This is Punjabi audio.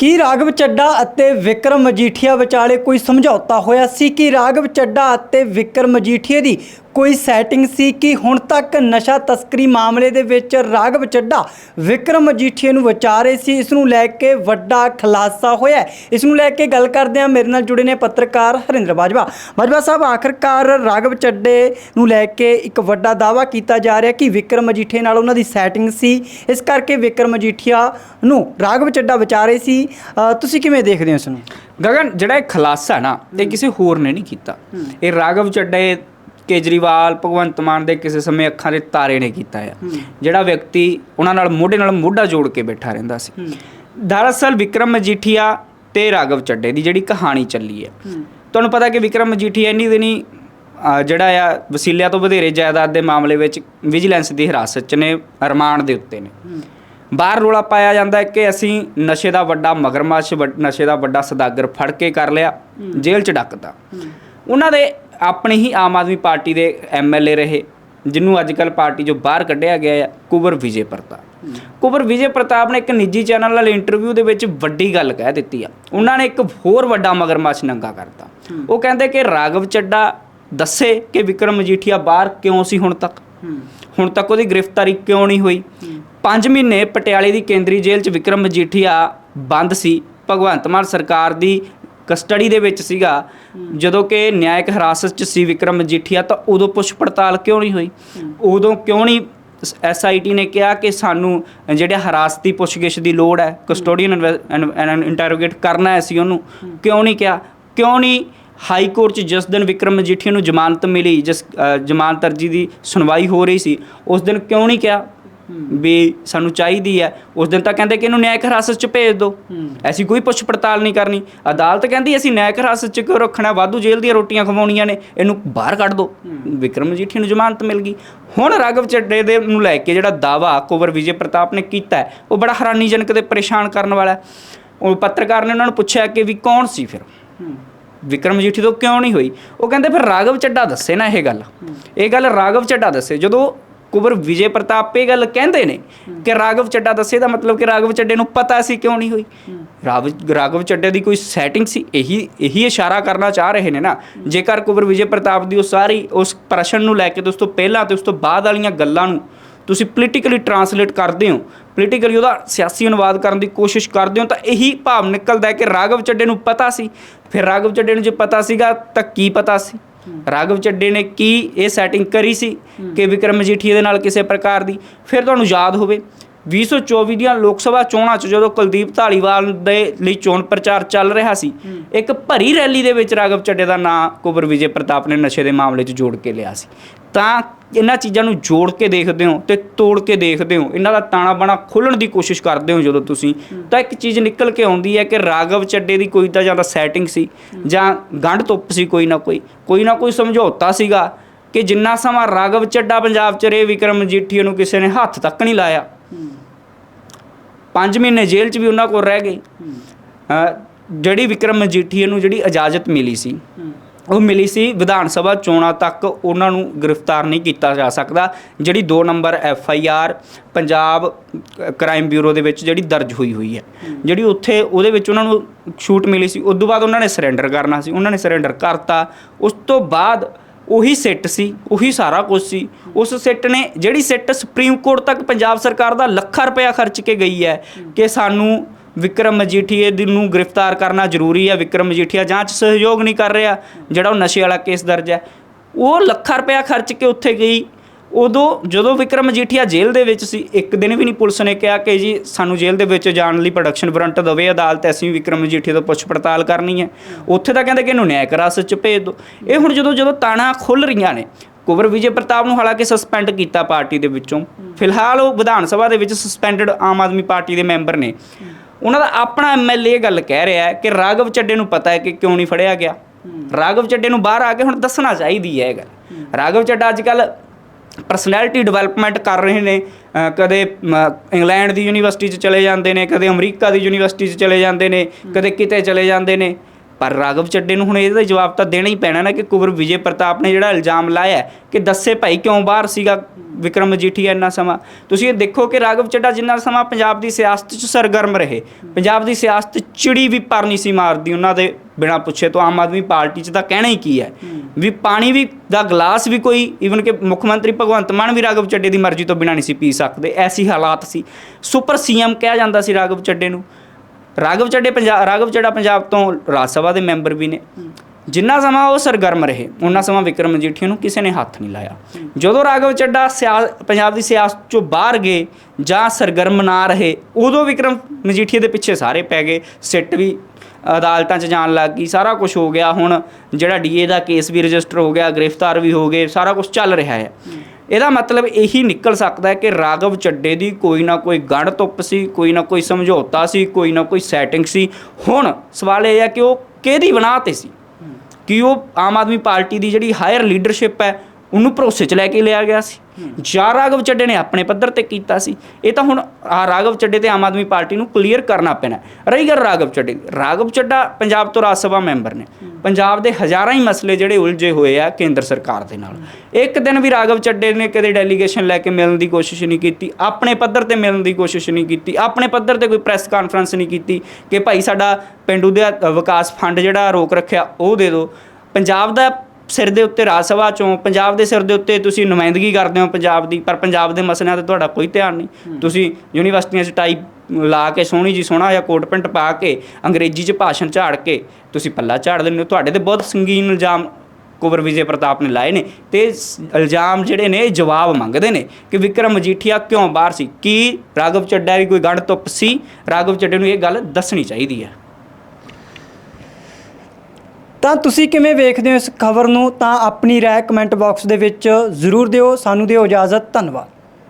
ਕੀ ਰਾਘਵ ਚੱਡਾ ਅਤੇ ਵਿਕਰਮ ਮਜੀਠੀਆ ਵਿਚਾਲੇ ਕੋਈ ਸਮਝੌਤਾ ਹੋਇਆ ਸੀ? ਕਿ ਰਾਘਵ ਚੱਡਾ ਅਤੇ ਵਿਕਰਮ ਮਜੀਠੀਆ ਦੀ ਕੋਈ ਸੈਟਿੰਗ ਸੀ ਕਿ ਹੁਣ ਤੱਕ ਨਸ਼ਾ ਤਸਕਰੀ ਮਾਮਲੇ ਦੇ ਵਿੱਚ ਰਾਘਵ ਚੱਡਾ ਵਿਕਰਮ ਮਜੀਠੀਆ ਨੂੰ ਵਿਚਾਰੇ ਸੀ ਇਸ ਨੂੰ ਲੈ ਕੇ ਵੱਡਾ ਖੁਲਾਸਾ ਹੋਇਆ। ਇਸ ਨੂੰ ਲੈ ਕੇ ਗੱਲ ਕਰਦੇ ਹਾਂ ਮੇਰੇ ਨਾਲ ਜੁੜੇ ਨੇ ਪੱਤਰਕਾਰ ਹਰਿੰਦਰ ਬਾਜਵਾ। ਬਾਜਵਾ ਸਾਹਿਬ ਆਖਰਕਾਰ ਰਾਘਵ ਚੱਡੇ ਨੂੰ ਲੈ ਕੇ ਇੱਕ ਵੱਡਾ ਦਾਅਵਾ ਕੀਤਾ ਜਾ ਰਿਹਾ ਕਿ ਵਿਕਰਮ ਮਜੀਠੀਆ ਨਾਲ ਉਹਨਾਂ ਦੀ ਸੈਟਿੰਗ ਸੀ। ਇਸ ਕਰਕੇ ਵਿਕਰਮ ਮਜੀਠੀਆ ਨੂੰ ਰਾਘਵ ਚੱਡਾ ਵਿਚਾਰੇ ਸੀ। ਤੁਸੀਂ ਕਿਵੇਂ ਦੇਖਦੇ ਹੋ ਇਸ ਨੂੰ? ਗਗਨ ਜਿਹੜਾ ਇਹ ਖਲਾਸਾ ਨਾ ਇਹ ਕਿਸੇ ਹੋਰ ਨੇ ਨਹੀਂ ਕੀਤਾ। ਇਹ ਰਾਘਵ ਚੱਡੇ ਕੇਜਰੀਵਾਲ ਭਗਵੰਤ ਮਾਨ ਦੇ ਕਿਸੇ ਸਮੇਂ ਅੱਖਾਂ ਦੇ ਤਾਰੇ ਨੇ ਕੀਤਾ ਆ। ਜਿਹੜਾ ਵਿਅਕਤੀ ਉਹਨਾਂ ਨਾਲ ਮੋਢੇ ਨਾਲ ਮੋਢਾ ਜੋੜ ਕੇ ਬੈਠਾ ਰਹਿੰਦਾ ਸੀ। ਦਰਅਸਲ ਵਿਕਰਮ ਮਜੀਠੀਆ ਤੇ ਰਾਘਵ ਚੱਡੇ ਦੀ ਜਿਹੜੀ ਕਹਾਣੀ ਚੱਲੀ ਹੈ। ਤੁਹਾਨੂੰ ਪਤਾ ਕਿ ਵਿਕਰਮ ਮਜੀਠੀਆ ਇੰਨੀ ਦਿਨੀ ਜਿਹੜਾ ਆ ਵਸੀਲਿਆਂ ਤੋਂ ਵਧੇਰੇ ਜਾਇਦਾਦ ਦੇ ਮਾਮਲੇ ਵਿੱਚ ਵਿਜੀਲੈਂਸ ਦੀ ਹਿਰਾਸਤ 'ਚ ਨੇ ਰਿਮਾਂਡ ਦੇ ਉੱਤੇ ਨੇ। ਬਾਹਰ ਰੋਲਾ ਪਾਇਆ ਜਾਂਦਾ ਹੈ ਕਿ ਅਸੀਂ ਨਸ਼ੇ ਦਾ ਵੱਡਾ ਮਗਰਮੱਛ ਨਸ਼ੇ ਦਾ ਵੱਡਾ ਸਦਾਗਰ ਫੜ ਕੇ ਕਰ ਲਿਆ ਜੇਲ੍ਹ 'ਚ ਡੱਕਤਾ। ਉਹਨਾਂ ਦੇ ਆਪਣੇ ਹੀ ਆਮ ਆਦਮੀ ਪਾਰਟੀ ਦੇ ਐਮਐਲਏ ਰਹੇ ਜਿਹਨੂੰ ਅੱਜ ਕੱਲ ਪਾਰਟੀ ਜੋ ਬਾਹਰ ਕੱਢਿਆ ਗਿਆ ਹੈ ਕੁਬਰ ਵਿਜੇ ਪ੍ਰਤਾਪ। ਕੁਬਰ ਵਿਜੇ ਪ੍ਰਤਾਪ ਨੇ ਇੱਕ ਨਿੱਜੀ ਚੈਨਲ ਨਾਲ ਇੰਟਰਵਿਊ ਦੇ ਵਿੱਚ ਵੱਡੀ ਗੱਲ ਕਹਿ ਦਿੱਤੀ ਆ। ਉਹਨਾਂ ਨੇ ਇੱਕ ਹੋਰ ਵੱਡਾ ਮਗਰਮੱਛ ਨੰਗਾ ਕਰਤਾ। ਉਹ ਕਹਿੰਦੇ ਕਿ ਰਾਘਵ ਚੱਡਾ ਦੱਸੇ ਕਿ ਵਿਕਰਮ ਮਜੀਠੀਆ ਬਾਹਰ ਕਿਉਂ ਸੀ ਹੁਣ ਤੱਕ? ਹੁਣ ਤੱਕ ਉਹਦੀ ਗ੍ਰਿਫਤਾਰੀ ਕਿਉਂ ਨਹੀਂ ਹੋਈ? 5 ਮਹੀਨੇ ਪਟਿਆਲੇ ਦੀ ਕੇਂਦਰੀ ਜੇਲ੍ਹ 'ਚ ਵਿਕਰਮ ਮਜੀਠੀਆ ਬੰਦ ਸੀ। ਭਗਵੰਤ ਮਾਨ ਸਰਕਾਰ ਦੀ ਕਸਟਡੀ ਦੇ ਵਿੱਚ ਸੀਗਾ। ਜਦੋਂ ਕਿ ਨਿਆਇਕ ਹਿਰਾਸਤ 'ਚ ਸੀ ਵਿਕਰਮ ਮਜੀਠੀਆ, ਤਾਂ ਉਦੋਂ ਪੁੱਛ ਪੜਤਾਲ ਕਿਉਂ ਨਹੀਂ ਹੋਈ? ਉਦੋਂ ਕਿਉਂ ਨਹੀਂ ਐਸਆਈਟੀ ਨੇ ਕਿਹਾ ਕਿ ਸਾਨੂੰ ਜਿਹੜੇ ਹਰਾਸਤੀ ਪੁੱਛਗਿੱਛ ਦੀ ਲੋੜ ਹੈ ਕਸਟੋਡੀਅਨ ਇੰਟਰੋਗੇਟ ਕਰਨਾ ਹੈ ਸੀ ਉਹਨੂੰ, ਕਿਉਂ ਨਹੀਂ ਕਿਹਾ? ਕਿਉਂ ਨਹੀਂ ਹਾਈ ਕੋਰਟ 'ਚ ਜਿਸ ਦਿਨ ਵਿਕਰਮ ਮਜੀਠੀਆ ਨੂੰ ਜ਼ਮਾਨਤ ਮਿਲੀ, ਜਿਸ ਜ਼ਮਾਨਤ ਅਰਜੀ ਦੀ ਸੁਣਵਾਈ ਹੋ ਰਹੀ ਸੀ, ਉਸ ਦਿਨ ਕਿਉਂ ਨਹੀਂ ਕਿਹਾ? ਵੀ ਸਾਨੂੰ ਚਾਹੀਦੀ ਹੈ। ਉਸ ਦਿਨ ਤਾਂ ਕਹਿੰਦੇ ਕਿ ਇਹਨੂੰ ਨਿਆਇਕ ਹਿਰਾਸਤ 'ਚ ਭੇਜ ਦਿਓ। ਐਸੀ ਕੋਈ ਪੁੱਛ ਪੜਤਾਲ ਨਹੀਂ ਕਰਨੀ। ਅਦਾਲਤ ਕਹਿੰਦੀ ਅਸੀਂ ਨਿਆਇਕ ਹਿਰਾਸਤ 'ਚ ਕਿਉਂ ਰੱਖਣਾ? ਵਾਧੂ ਜੇਲ੍ਹ ਦੀਆਂ ਰੋਟੀਆਂ ਖਵਾਉਣੀਆਂ ਨੇ। ਇਹਨੂੰ ਬਾਹਰ ਕੱਢ ਦਿਓ। ਵਿਕਰਮ ਮਜੀਠੀਆ ਨੂੰ ਜ਼ਮਾਨਤ ਮਿਲ ਗਈ। ਹੁਣ ਰਾਘਵ ਚੱਡੇ ਦੇ ਨੂੰ ਲੈ ਕੇ ਜਿਹੜਾ ਦਾਵਾ ਕੁਵਰ ਵਿਜੇ ਪ੍ਰਤਾਪ ਨੇ ਕੀਤਾ ਉਹ ਬੜਾ ਹੈਰਾਨੀਜਨਕ ਤੇ ਪਰੇਸ਼ਾਨ ਕਰਨ ਵਾਲਾ। ਉਹ ਪੱਤਰਕਾਰ ਨੇ ਉਹਨਾਂ ਨੂੰ ਪੁੱਛਿਆ ਕਿ ਵੀ ਕੌਣ ਸੀ ਫਿਰ? ਵਿਕਰਮ ਮਜੀਠੀ ਤੋਂ ਕਿਉਂ ਨਹੀਂ ਹੋਈ? ਉਹ ਕਹਿੰਦੇ ਫਿਰ ਰਾਘਵ ਚੱਡਾ ਦੱਸੇ ਨਾ ਇਹ ਗੱਲ। ਇਹ ਗੱਲ ਰਾਘਵ ਚੱਡਾ ਦੱਸੇ। ਜਦੋਂ ਕੁਬਰ ਵਿਜੇ ਪ੍ਰਤਾਪ ਇਹ ਗੱਲ ਕਹਿੰਦੇ ਨੇ ਕਿ ਰਾਘਵ ਚੱਡਾ ਦੱਸੇ ਦਾ ਮਤਲਬ ਕਿ ਰਾਘਵ ਚੱਡੇ ਨੂੰ ਪਤਾ ਸੀ ਕਿਉਂ ਨਹੀਂ ਹੋਈ। ਰਾਵ- ਰਾਘਵ ਚੱਡੇ ਦੀ ਕੋਈ ਸੈਟਿੰਗ ਸੀ ਇਹੀ ਇਹੀ ਇਸ਼ਾਰਾ ਕਰਨਾ ਚਾਹ ਰਹੇ ਨੇ ਨਾ। ਜੇਕਰ ਕੁਬਰ ਵਿਜੇ ਪ੍ਰਤਾਪ ਦੀ ਉਹ ਸਾਰੀ ਉਸ ਪ੍ਰਸ਼ਨ ਨੂੰ ਲੈ ਕੇ ਤੇ ਉਸ ਤੋਂ ਪਹਿਲਾਂ ਤੇ ਉਸ ਤੋਂ ਬਾਅਦ ਵਾਲੀਆਂ ਗੱਲਾਂ ਨੂੰ ਤੁਸੀਂ ਪੋਲੀਟੀਕਲੀ ਟਰਾਂਸਲੇਟ ਕਰਦੇ ਹੋ ਪੋਲੀਟੀਕਲੀ ਉਹਦਾ ਸਿਆਸੀ ਅਨੁਵਾਦ ਕਰਨ ਦੀ ਕੋਸ਼ਿਸ਼ ਕਰਦੇ ਹੋ ਤਾਂ ਇਹੀ ਭਾਵ ਨਿਕਲਦਾ ਹੈ ਕਿ ਰਾਘਵ ਚੱਡੇ ਨੂੰ ਪਤਾ ਸੀ। ਫਿਰ ਰਾਘਵ ਚੱਡੇ ਨੂੰ ਜੇ ਪਤਾ ਸੀਗਾ ਤਾਂ ਕੀ ਪਤਾ ਸੀ? ਰਾਘਵ ਚੱਡੇ ਨੇ ਕੀ ਇਹ ਸੈਟਿੰਗ ਕਰੀ ਸੀ ਕਿ ਵਿਕਰਮ ਮਜੀਠੀਆ ਦੇ ਨਾਲ ਕਿਸੇ ਪ੍ਰਕਾਰ ਦੀ? ਫਿਰ ਤੁਹਾਨੂੰ ਯਾਦ ਹੋਵੇ। 2024 ਦੀਆਂ ਲੋਕ ਸਭਾ ਚੋਣਾਂ 'ਚ ਜਦੋਂ ਕੁਲਦੀਪ ਧਾਲੀਵਾਲ ਦੇ ਲਈ ਚੋਣ ਪ੍ਰਚਾਰ ਚੱਲ ਰਿਹਾ ਸੀ ਇੱਕ ਭਰੀ ਰੈਲੀ ਦੇ ਵਿੱਚ ਰਾਘਵ ਚੱਡੇ ਦਾ ਨਾਂ ਕੁਬਰ ਵਿਜੇ ਪ੍ਰਤਾਪ ਨੇ ਨਸ਼ੇ ਦੇ ਮਾਮਲੇ 'ਚ ਜੋੜ ਕੇ ਲਿਆ ਸੀ। ਤਾਂ ਇਹਨਾਂ ਚੀਜ਼ਾਂ ਨੂੰ ਜੋੜ ਕੇ ਦੇਖਦੇ ਹੋ ਤੇ ਤੋੜ ਕੇ ਦੇਖਦੇ ਹੋ ਇਹਨਾਂ ਦਾ ਤਾਣਾ ਬਾਣਾ ਖੋਲਣ ਦੀ ਕੋਸ਼ਿਸ਼ ਕਰਦੇ ਹੋ ਜਦੋਂ ਤੁਸੀਂ ਤਾਂ ਇੱਕ ਚੀਜ਼ ਨਿਕਲ ਕੇ ਆਉਂਦੀ ਹੈ ਕਿ ਰਾਘਵ ਚੱਡੇ ਦੀ ਕੋਈ ਤਾਂ ਜਾਂ ਤਾਂ ਸੈਟਿੰਗ ਸੀ ਜਾਂ ਗੰਢ ਤੁੱਪ ਸੀ ਕੋਈ ਨਾ ਕੋਈ ਕੋਈ ਨਾ ਕੋਈ ਸਮਝੌਤਾ ਸੀਗਾ ਕਿ ਜਿੰਨਾ ਸਮਾਂ ਰਾਘਵ ਚੱਡਾ ਪੰਜਾਬ 'ਚ ਰਹੇ ਵਿਕਰਮ ਮਜੀਠੀਆ ਨੂੰ ਕਿਸੇ ਨੇ ਹੱਥ ਤੱਕ ਨਹੀਂ ਲਾਇਆ। 5 ਮਹੀਨੇ ਜੇਲ੍ਹ 'ਚ ਵੀ ਉਹਨਾਂ ਕੋਲ ਰਹਿ ਗਏ। ਜਿਹੜੀ ਵਿਕਰਮ ਮਜੀਠੀਆ ਨੂੰ ਜਿਹੜੀ ਇਜਾਜ਼ਤ ਮਿਲੀ ਸੀ ਉਹ ਮਿਲੀ ਸੀ ਵਿਧਾਨ ਸਭਾ ਚੋਣਾਂ ਤੱਕ ਉਹਨਾਂ ਨੂੰ ਗ੍ਰਿਫਤਾਰ ਨਹੀਂ ਕੀਤਾ ਜਾ ਸਕਦਾ ਜਿਹੜੀ 2 number F I R Punjab crime bureau ਦੇ ਵਿੱਚ ਜਿਹੜੀ ਦਰਜ ਹੋਈ ਹੋਈ ਹੈ। ਜਿਹੜੀ ਉੱਥੇ ਉਹਦੇ ਵਿੱਚ ਉਹਨਾਂ ਨੂੰ ਛੂਟ ਮਿਲੀ ਸੀ ਉਸ ਤੋਂ ਬਾਅਦ ਉਹਨਾਂ ਨੇ ਸਰੈਂਡਰ ਕਰਨਾ ਸੀ ਉਹਨਾਂ ਨੇ ਸਰੈਂਡਰ ਕਰਤਾ। ਉਸ ਤੋਂ ਬਾਅਦ ਉਹੀ ਸਿੱਟ ਸੀ, ਉਹੀ ਸਾਰਾ ਕੁਝ ਸੀ। ਉਸ ਸਿੱਟ ਨੇ ਜਿਹੜੀ ਸਿੱਟ ਸੁਪਰੀਮ ਕੋਰਟ ਤੱਕ ਪੰਜਾਬ ਸਰਕਾਰ ਦਾ ਲੱਖਾਂ ਰੁਪਇਆ ਖਰਚ ਕੇ ਗਈ ਹੈ ਕਿ ਸਾਨੂੰ ਵਿਕਰਮ ਮਜੀਠੀਏ ਦੀ ਨੂੰ ਗ੍ਰਿਫਤਾਰ ਕਰਨਾ ਜ਼ਰੂਰੀ ਹੈ, ਵਿਕਰਮ ਮਜੀਠੀਆ ਜਾਂਚ ਸਹਿਯੋਗ ਨਹੀਂ ਕਰ ਰਿਹਾ, ਜਿਹੜਾ ਉਹ ਨਸ਼ੇ ਵਾਲਾ ਕੇਸ ਦਰਜ ਹੈ। ਉਹ ਲੱਖਾਂ ਰੁਪਇਆ ਖਰਚ ਕੇ ਉੱਥੇ ਗਈ। ਉਦੋਂ ਜਦੋਂ ਵਿਕਰਮ ਮਜੀਠੀਆ ਜੇਲ੍ਹ ਦੇ ਵਿੱਚ ਸੀ, ਇੱਕ ਦਿਨ ਵੀ ਨਹੀਂ ਪੁਲਿਸ ਨੇ ਕਿਹਾ ਕਿ ਜੀ ਸਾਨੂੰ ਜੇਲ੍ਹ ਦੇ ਵਿੱਚ ਜਾਣ ਲਈ ਪ੍ਰੋਡਕਸ਼ਨ ਵਾਰੰਟ ਦੇਵੇ ਅਦਾਲਤ ਅਸੀਂ ਵਿਕਰਮ ਮਜੀਠੀਆ ਤੋਂ ਪੁੱਛ ਪੜਤਾਲ ਕਰਨੀ ਹੈ। ਉੱਥੇ ਤਾਂ ਕਹਿੰਦੇ ਕਿ ਇਹਨੂੰ ਨਿਆਇਕ ਹਿਰਾਸਤ ਚ ਭੇਜ ਦਿਓ ਇਹ ਹੁਣ ਜਦੋਂ ਜਦੋਂ ਤਾਣਾ ਖੁੱਲ ਰਹੀਆਂ ਨੇ, ਕੁਵਰ ਵਿਜੇ ਪ੍ਰਤਾਪ ਨੂੰ ਹਾਲਾਂਕਿ ਸਸਪੈਂਡ ਕੀਤਾ ਪਾਰਟੀ ਦੇ ਵਿੱਚੋਂ। ਫਿਲਹਾਲ ਉਹ ਵਿਧਾਨ ਸਭਾ ਦੇ ਵਿੱਚ ਸਸਪੈਂਡਡ ਆਮ ਆਦਮੀ ਪਾਰਟੀ ਦੇ ਮੈਂਬਰ ਨੇ। ਉਹਨਾਂ ਦਾ ਆਪਣਾ ਐਮਐਲਏ ਇਹ ਗੱਲ ਕਹਿ ਰਿਹਾ ਹੈ ਕਿ ਰਾਘਵ ਚੱਡੇ ਨੂੰ ਪਤਾ ਹੈ ਕਿ ਕਿਉਂ ਨਹੀਂ ਫੜਿਆ ਗਿਆ। ਰਾਘਵ ਚੱਡੇ ਨੂੰ ਬਾਹਰ ਆ ਕੇ ਹੁਣ ਦੱਸਣਾ ਚਾਹੀਦੀ ਹੈ ਇਹ ਗੱਲ। ਰਾਘਵ ਚੱਡਾ ਅੱਜ ਕੱਲ੍ਹ ਪਰਸਨੈਲਿਟੀ ਡਿਵੈਲਪਮੈਂਟ ਕਰ ਰਹੇ ਨੇ ਕਦੇ ਇੰਗਲੈਂਡ ਦੀ ਯੂਨੀਵਰਸਿਟੀ 'ਚ ਚਲੇ ਜਾਂਦੇ ਨੇ ਕਦੇ ਅਮਰੀਕਾ ਦੀ ਯੂਨੀਵਰਸਿਟੀ 'ਚ ਚਲੇ ਜਾਂਦੇ ਨੇ ਕਦੇ ਕਿਤੇ ਚਲੇ ਜਾਂਦੇ ਨੇ। ਪਰ ਰਾਘਵ ਚੱਡੇ ਨੂੰ ਹੁਣ ਇਹਦਾ ਜਵਾਬ ਤਾਂ ਦੇਣਾ ਹੀ ਪੈਣਾ ਨਾ ਕਿ ਕੁਵਰ ਵਿਜੇ ਪ੍ਰਤਾਪ ਨੇ ਜਿਹੜਾ ਇਲਜ਼ਾਮ ਲਾਇਆ ਕਿ ਦੱਸੇ ਭਾਈ ਕਿਉਂ ਬਾਹਰ ਸੀਗਾ ਵਿਕਰਮ ਮਜੀਠੀਆ ਇੰਨਾ ਸਮਾਂ। ਤੁਸੀਂ ਇਹ ਦੇਖੋ ਕਿ ਰਾਘਵ ਚੱਡਾ ਜਿੰਨਾ ਸਮਾਂ ਪੰਜਾਬ ਦੀ ਸਿਆਸਤ 'ਚ ਸਰਗਰਮ ਰਹੇ ਪੰਜਾਬ ਦੀ ਸਿਆਸਤ ਚਿੜੀ ਵੀ ਪਰ ਨਹੀਂ ਸੀ ਮਾਰਦੀ ਉਹਨਾਂ ਦੇ ਬਿਨਾ ਪੁੱਛੇ ਤੋਂ ਆਮ ਆਦਮੀ ਪਾਰਟੀ 'ਚ ਤਾਂ ਕਹਿਣਾ ਹੀ ਕੀ ਹੈ? ਵੀ ਪਾਣੀ ਵੀ ਦਾ ਗਲਾਸ ਵੀ ਕੋਈ ਈਵਨ ਕਿ ਮੁੱਖ ਮੰਤਰੀ ਭਗਵੰਤ ਮਾਨ ਵੀ ਰਾਘਵ ਚੱਡੇ ਦੀ ਮਰਜ਼ੀ ਤੋਂ ਬਿਨਾ ਨਹੀਂ ਸੀ ਪੀ ਸਕਦੇ ਐਸੀ ਹਾਲਾਤ ਸੀ। ਸੁਪਰ ਸੀਐਮ ਕਿਹਾ ਜਾਂਦਾ ਸੀ ਰਾਘਵ ਚੱਡੇ ਨੂੰ। ਰਾਘਵ ਚੱਡੇ ਪੰਜਾਬ ਰਾਘਵ ਚੱਡਾ ਪੰਜਾਬ ਤੋਂ ਰਾਜ ਸਭਾ ਦੇ ਮੈਂਬਰ ਵੀ ਨੇ। ਜਿੰਨਾ ਸਮਾਂ ਉਹ ਸਰਗਰਮ ਰਹੇ ਉਹਨਾਂ ਸਮਾਂ ਵਿਕਰਮ ਮਜੀਠੀਆ ਨੂੰ ਕਿਸੇ ਨੇ ਹੱਥ ਨਹੀਂ ਲਾਇਆ। ਜਦੋਂ ਰਾਘਵ ਚੱਡਾ ਸਿਆ- ਪੰਜਾਬ ਦੀ ਸਿਆਸਤ ਚੋਂ ਬਾਹਰ ਗਏ ਜਾਂ ਸਰਗਰਮ ਨਾ ਰਹੇ, ਉਦੋਂ ਵਿਕਰਮ ਮਜੀਠੀਆ ਦੇ ਪਿੱਛੇ ਸਾਰੇ ਪੈ ਗਏ। ਸਿੱਟ ਵੀ ਅਦਾਲਤਾਂ 'ਚ ਜਾਣ ਲੱਗ ਗਈ, ਸਾਰਾ ਕੁਝ ਹੋ ਗਿਆ। ਹੁਣ ਜਿਹੜਾ ਡੀਏ ਦਾ ਕੇਸ ਵੀ ਰਜਿਸਟਰ ਹੋ ਗਿਆ, ਗ੍ਰਿਫਤਾਰ ਵੀ ਹੋ ਗਏ, ਸਾਰਾ ਕੁਝ ਚੱਲ ਰਿਹਾ ਹੈ। ਇਹਦਾ ਮਤਲਬ ਇਹੀ ਨਿਕਲ ਸਕਦਾ ਹੈ ਕਿ ਰਾਘਵ ਚੱਡੇ ਦੀ ਕੋਈ ਨਾ ਕੋਈ ਗੜ ਧੁੱਪ ਸੀ, ਕੋਈ ਨਾ ਕੋਈ ਸਮਝੌਤਾ ਸੀ, ਕੋਈ ਨਾ ਕੋਈ ਸੈਟਿੰਗ ਸੀ। ਹੁਣ ਸਵਾਲ ਇਹ ਹੈ ਕਿ ਉਹ ਕਿਹਦੀ ਬਣਾ ਤੇ ਸੀ? ਕਿ ਉਹ ਆਮ ਆਦਮੀ ਪਾਰਟੀ ਦੀ ਜਿਹੜੀ ਹਾਇਰ ਲੀਡਰਸ਼ਿਪ ਹੈ ਉਹਨੂੰ ਭਰੋਸੇ 'ਚ ਲੈ ਕੇ ਲਿਆ ਗਿਆ ਸੀ। ਜਾਂ ਰਾਘਵ ਚੱਡੇ ਨੇ ਆਪਣੇ ਪੱਧਰ ਤੇ ਕੀਤਾ ਸੀ। ਇਹ ਤਾਂ ਹੁਣ ਆ ਰਾਘਵ ਚੱਡੇ ਤੇ ਆਮ ਆਦਮੀ ਪਾਰਟੀ ਨੂੰ ਕਲੀਅਰ ਕਰਨਾ ਪੈਣਾ ਰਹੀ ਗੱਲ ਰਾਘਵ ਚੱਡੇ ਰਾਘਵ ਚੱਡਾ ਪੰਜਾਬ ਤੋਂ ਰਾਜ ਸਭਾ ਮੈਂਬਰ ਨੇ। ਪੰਜਾਬ ਦੇ ਹਜ਼ਾਰਾਂ ਹੀ ਮਸਲੇ ਜਿਹੜੇ ਉਲਝੇ ਹੋਏ ਆ ਕੇਂਦਰ ਸਰਕਾਰ ਦੇ ਨਾਲ। ਇੱਕ ਦਿਨ ਵੀ ਰਾਘਵ ਚੱਡੇ ਨੇ ਕਦੇ ਡੈਲੀਗੇਸ਼ਨ ਲੈ ਕੇ ਮਿਲਣ ਦੀ ਕੋਸ਼ਿਸ਼ ਨਹੀਂ ਕੀਤੀ। ਆਪਣੇ ਪੱਧਰ ਤੇ ਮਿਲਣ ਦੀ ਕੋਸ਼ਿਸ਼ ਨਹੀਂ ਕੀਤੀ। ਆਪਣੇ ਪੱਧਰ ਤੇ ਕੋਈ ਪ੍ਰੈਸ ਕਾਨਫਰੰਸ ਨਹੀਂ ਕੀਤੀ ਕਿ ਭਾਈ ਸਾਡਾ ਪਿੰਡੂ ਦੇ ਵਿਕਾਸ ਫੰਡ ਜਿਹੜਾ ਰੋਕ ਰੱਖਿਆ ਉਹ ਦੇ ਦਿਓ। ਪੰਜਾਬ ਦਾ ਸਿਰ ਦੇ ਉੱਤੇ ਰਾਜ ਸਭਾ ਚੋਂ ਪੰਜਾਬ ਦੇ ਸਿਰ ਦੇ ਉੱਤੇ ਤੁਸੀਂ ਨੁਮਾਇੰਦਗੀ ਕਰਦੇ ਹੋ ਪੰਜਾਬ ਦੀ ਪਰ ਪੰਜਾਬ ਦੇ ਮਸਲਿਆਂ ਤੇ ਤੁਹਾਡਾ ਕੋਈ ਧਿਆਨ ਨਹੀਂ। ਤੁਸੀਂ ਯੂਨੀਵਰਸਿਟੀਆਂ 'ਚ ਟਾਈ ਲਾ ਕੇ ਸੋਹਣੀ ਜੀ ਸੋਹਣਾ ਜਾਂ ਕੋਟ ਪੈਂਟ ਪਾ ਕੇ ਅੰਗਰੇਜ਼ੀ 'ਚ ਭਾਸ਼ਣ ਝਾੜ ਕੇ ਤੁਸੀਂ ਪੱਲਾ ਝਾੜ ਦਿੰਦੇ ਹੋ। ਤੁਹਾਡੇ ਤੇ ਬਹੁਤ ਸੰਗੀਨ ਇਲਜ਼ਾਮ ਕੁਵਰ ਵਿਜੇ ਪ੍ਰਤਾਪ ਨੇ ਲਾਏ ਨੇ। ਤੇ ਇਲਜ਼ਾਮ ਜਿਹੜੇ ਨੇ ਇਹ ਜਵਾਬ ਮੰਗਦੇ ਨੇ ਕਿ ਵਿਕਰਮ ਮਜੀਠੀਆ ਕਿਉਂ ਬਾਹਰ ਸੀ? ਕੀ ਰਾਘਵ ਚੱਡਾ ਦੀ ਕੋਈ ਗੰਢ ਧੁੱਪ ਸੀ? ਰਾਘਵ ਚੱਡੇ ਨੂੰ ਇਹ ਗੱਲ ਦੱਸਣੀ ਚਾਹੀਦੀ ਹੈ। ਤਾਂ ਤੁਸੀਂ ਕਿਵੇਂ ਵੇਖਦੇ ਹੋ ਇਸ ਖਬਰ ਨੂੰ ਤਾਂ ਆਪਣੀ ਰਾਏ ਕਮੈਂਟ ਬਾਕਸ ਦੇ ਵਿੱਚ ਜ਼ਰੂਰ ਦਿਓ, ਸਾਨੂੰ ਦਿਓ ਇਜਾਜ਼ਤ, ਧੰਨਵਾਦ।